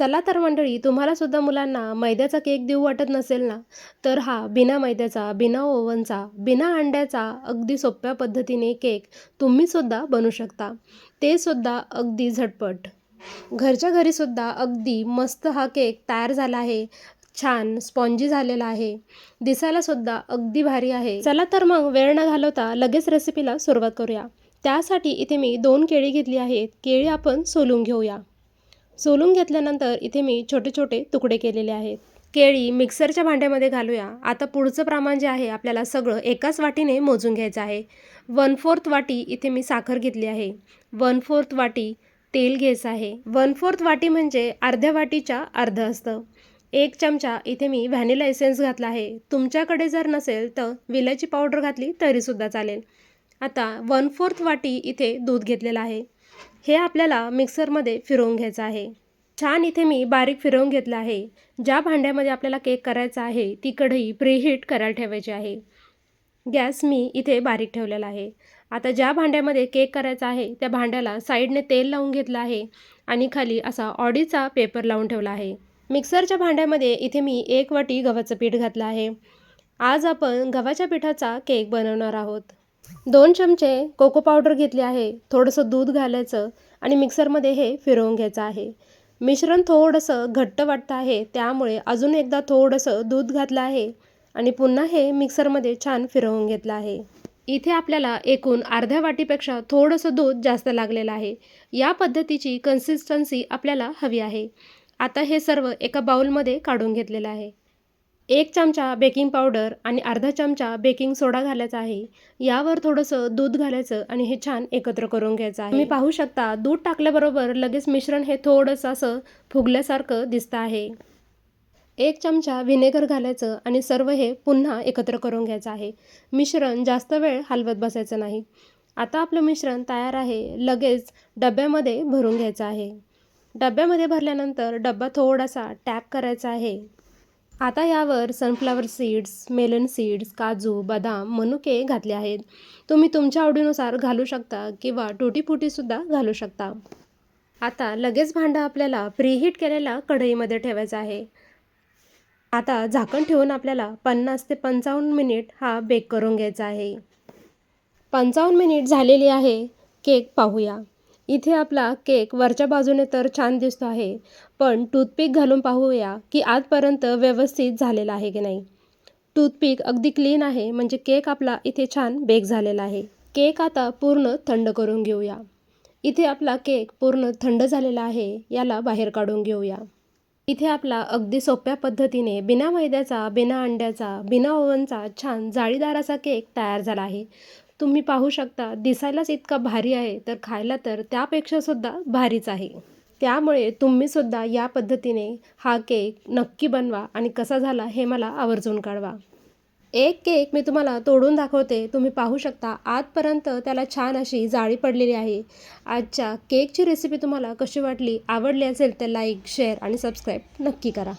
चला तर मंडळी तुम्हाला सुद्धा मुलांना मैद्याचा केक देऊ वाटत नसेल ना? तर हा बिना मैद्याचा बिना ओव्हनचा बिना अंड्याचा अगदी सोप्या पद्धतीने केक तुम्हीसुद्धा बनवू शकता. ते सुद्धा अगदी झटपट. घरच्या घरीसुद्धा अगदी मस्त हा केक तयार झाला आहे. छान स्पॉन्जी झालेला आहे. दिसायला सुद्धा अगदी भारी आहे. चला तर मग वेळ न घालवता लगेच रेसिपीला सुरुवात करूया. त्यासाठी इथे मी दोन केळी घेतली आहेत. केळी आपण सोलून घेऊया. सोलून घेतल्यानंतर इथे मी छोटे छोटे तुकडे केलेले आहेत. केळी मिक्सरच्या भांड्यामध्ये घालूया. आता पुढचं प्रमाण जे आहे आपल्याला सगळं एकाच वाटीने मोजून घ्यायचं आहे. वन फोर्थ वाटी इथे मी साखर घेतली आहे. वन फोर्थ वाटी तेल घ्यायचं आहे. वन फोर्थ वाटी म्हणजे अर्ध्या वाटीच्या अर्ध असतं. एक चमचा इथे मी व्हॅनिला एसेन्स घातला आहे. तुमच्याकडे जर नसेल तर विलायची पावडर घातली तरीसुद्धा चालेल. आता वन फोर्थ वाटी इथे दूध घेतलेलं आहे. हे आपल्याला मिक्सरमध्ये फिरवून घ्यायचं आहे. छान इथे मी बारीक फिरवून घेतलं आहे. ज्या भांड्यामध्ये आपल्याला केक करायचा आहे ती कढई प्रीहीट करायला ठेवायची आहे. गॅस मी इथे बारीक ठेवलेला आहे. आता ज्या भांड्यामध्ये केक करायचा आहे त्या भांड्याला साईडने तेल लावून घेतलं आहे आणि खाली असा ऑडीचा पेपर लावून ठेवला आहे. मिक्सरच्या भांड्यामध्ये इथे मी एक वाटी गव्हाचं पीठ घातलं आहे. आज आपण गव्हाच्या पिठाचा केक बनवणार आहोत. दोन चमचे कोको पावडर घेतली आहे थोडंसं दूध घालायचं आणि मिक्सरमध्ये हे फिरवून घ्यायचं आहे. मिश्रण थोडंसं घट्ट वाटतं आहे त्यामुळे अजून एकदा थोडंसं दूध घातलं आहे आणि पुन्हा हे मिक्सरमध्ये छान फिरवून घेतलं आहे. इथे आपल्याला एकूण अर्ध्या वाटीपेक्षा थोडंसं दूध जास्त लागलेलं आहे. या पद्धतीची कन्सिस्टन्सी आपल्याला हवी आहे. आता हे सर्व एका बाउलमध्ये काढून घेतलेलं आहे. एक चमचा बेकिंग पावडर आणि अर्धा चमचा बेकिंग सोडा घालायचा आहे. यावर थोडंसं दूध घालायचं आणि हे छान एकत्र करून घ्यायचं आहे. तुम्ही पाहू शकता दूध टाकल्याबरोबर लगेच मिश्रण हे थोडंसं असं फुगल्यासारखं दिसतं आहे. एक चमचा व्हिनेगर घालायचं आणि सर्व हे पुन्हा एकत्र करून घ्यायचं आहे. मिश्रण जास्त वेळ हलवत बसायचं नाही. आता आपलं मिश्रण तयार आहे लगेच डब्यामध्ये भरून घ्यायचं आहे. डब्यामध्ये भरल्यानंतर डब्बा थोडासा टॅप करायचा आहे. आता यावर सनफ्लावर सीड्स मेलन सीड्स काजू बदाम मनुके घातले आहेत. तुम्ही तुमच्या आवडीनुसार घालू शकता किंवा टुटीपुटीसुद्धा घालू शकता. आता लगेच भांडं आपल्याला प्रीहीट केलेल्या कढईमध्ये ठेवायचं आहे. आता झाकण ठेवून आपल्याला पन्नास ते पंचावन्न मिनिट हा बेक करून घ्यायचा आहे. पंचावन्न मिनिट झालेली आहे. केक पाहूया. इथे आपला केक वरच्या बाजूने तर छान दिसतो आहे पण टूथपिक घालून पाहूया की आजपर्यंत व्यवस्थित झालेला आहे की नाही. टूथपिक अगदी क्लीन आहे म्हणजे केक आपला इथे छान बेक झालेला आहे. केक आता पूर्ण थंड करून घेऊया. इथे आपला केक पूर्ण थंड झालेला आहे याला बाहेर काढून घेऊया. इथे आपला अगदी सोप्या पद्धतीने बिना मैद्याचा बिना अंड्याचा बिना ओव्हनचा छान जाळीदार असा केक तयार झाला आहे. तुम्ही पाहू शकता दिसायलाच इतका भारी आहे तर खायला तर त्यापेक्षासुद्धा भारीच आहे. त्यामुळे तुम्हीसुद्धा या पद्धतीने हा केक नक्की बनवा आणि कसा झाला हे मला आवर्जून कळवा. एक केक मी तुम्हाला तोडून दाखवते तुम्ही पाहू शकता आजपर्यंत त्याला छान अशी जाळी पडलेली आहे. आजच्या केकची रेसिपी तुम्हाला कशी वाटली आवडली असेल तर लाईक शेअर आणि सबस्क्राईब नक्की करा.